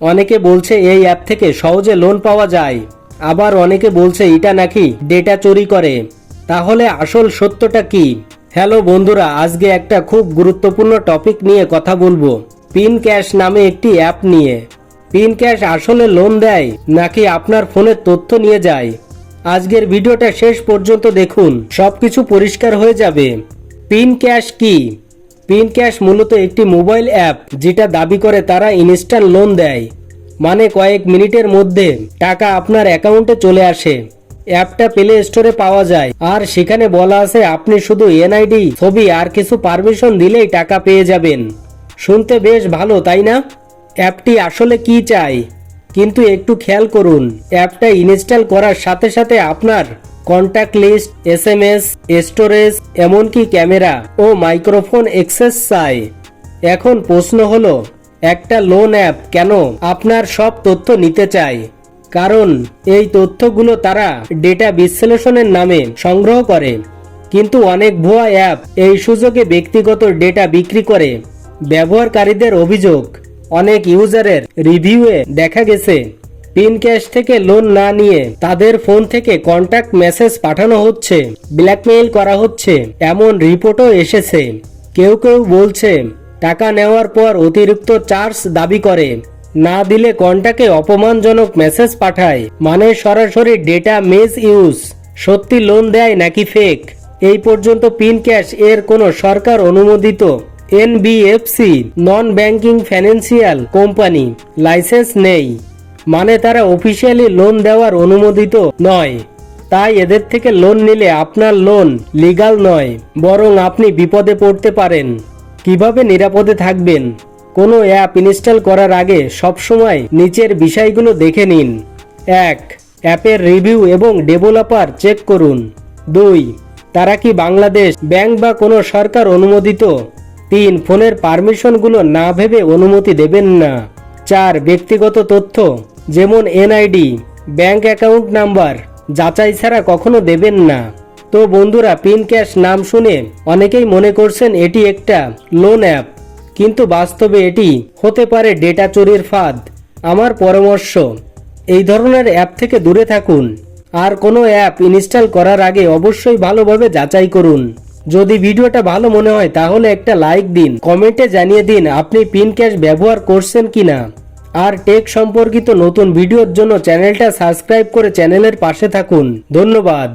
অনেকে বলছে এই অ্যাপ থেকে সহজে লোন পাওয়া যায়। আবার অনেকে বলছে এটা নাকি ডেটা চুরি করে। তাহলে আসল সত্যটা কি? হ্যালো বন্ধুরা, আজকে একটা খুব গুরুত্বপূর্ণ টপিক নিয়ে কথা বলব। পিন ক্যাশ নামে একটি অ্যাপ নিয়ে। পিন ক্যাশ আসলে লোন দেয় নাকি আপনার ফোনের তথ্য নিয়ে যায়? আজকের ভিডিওটা শেষ পর্যন্ত দেখুন, সবকিছু পরিষ্কার হয়ে যাবে। পিন ক্যাশ কি? পিন ক্যাশ মূলত একটি মোবাইল অ্যাপ যেটা দাবি করে তারা ইনস্ট্যান্ট লোন দেয়। মানে কয়েক মিনিটের মধ্যে টাকা আপনার অ্যাকাউন্টে চলে আসে। অ্যাপটা প্লে স্টোরে পাওয়া যায়। আর সেখানে বলা আছে, আপনি শুধু এনআইডি, ছবি আর কিছু পারমিশন দিলেই টাকা পেয়ে যাবেন। শুনতে বেশ ভালো, তাই না? অ্যাপটি আসলে কি চাই? কিন্তু একটু খেয়াল করুন, অ্যাপটা ইনস্টল করার সাথে সাথে আপনার contact list S M S storage এমনকি ক্যামেরা ও মাইক্রোফোন অ্যাক্সেস চাই। এখন প্রশ্ন হলো, একটা লোন অ্যাপ কেন আপনার সব তথ্য নিতে চায় কারণ এই তথ্যগুলো তারা ডেটা বিশ্লেষণের নামে সংগ্রহ করে। কিন্তু অনেক ভুয়া অ্যাপ এই সুযোগে ব্যক্তিগত ডেটা বিক্রি করে। ব্যবহারকারীদের অভিযোগ, অনেক ইউজারের রিভিউয়ে দেখা গেছে। পিন ক্যাশ থেকে লোন না নিয়ে তাদের ফোন থেকে কন্ট্যাক্ট মেসেজ পাঠানো হচ্ছে ব্ল্যাকমেইল করা হচ্ছে, এমন রিপোর্টও এসেছে। কেউ কেউ বলছে, টাকা নেওয়ার পর অতিরিক্ত চার্জ দাবি করে, না দিলে কন্টাকে অপমানজনক মেসেজ পাঠায় মানে সরাসরি ডেটা মেজ ইউজ সত্যি লোন দেয় নাকি ফেক এই পর্যন্ত পিন ক্যাশ এর কোনো সরকার অনুমোদিত NBFC non banking financial company licence নেই। মানে তারা অফিসিয়ালি লোন দেওয়ার অনুমোদিত নয়। তাই এদের থেকে লোন নিলে আপনার লোন লিগাল নয়, বরং আপনি বিপদে পড়তে পারেন। কীভাবে নিরাপদে থাকবেন? কোনো অ্যাপ ইনস্টল করার আগে সবসময় নিচের বিষয়গুলো দেখে নিন। এক, অ্যাপের রিভিউ এবং ডেভেলপার চেক করুন। দুই, তারা কি বাংলাদেশ ব্যাংক বা কোনো সরকার অনুমোদিত? তিন, ফোনের পারমিশনগুলো না ভেবে অনুমতি দেবেন না। চার, ব্যক্তিগত তথ্য যেমন এনআইডি, ব্যাংক অ্যাকাউন্ট নাম্বার, যাচাই ছাড়া কখনো দেবেন না। তো বন্ধুরা, পিন ক্যাশ নাম শুনে অনেকেই মনে করছেন এটি একটা লোন অ্যাপ, কিন্তু বাস্তবে এটি হতে পারে ডেটা চুরির ফাঁদ। আমার পরামর্শ, এই ধরনের অ্যাপ থেকে দূরে থাকুন। আর কোনো অ্যাপ ইনস্টল করার আগে অবশ্যই ভালোভাবে যাচাই করুন। যদি ভিডিওটা ভালো মনে হয়, তাহলে একটা লাইক দিন, কমেন্টে জানিয়ে দিন আপনি পিন ক্যাশ ব্যবহার করছেন কিনা। আর টেক সম্পর্কিত নতুন ভিডিওর জন্য চ্যানেলটা সাবস্ক্রাইব করে চ্যানেলের পাশে থাকুন। ধন্যবাদ।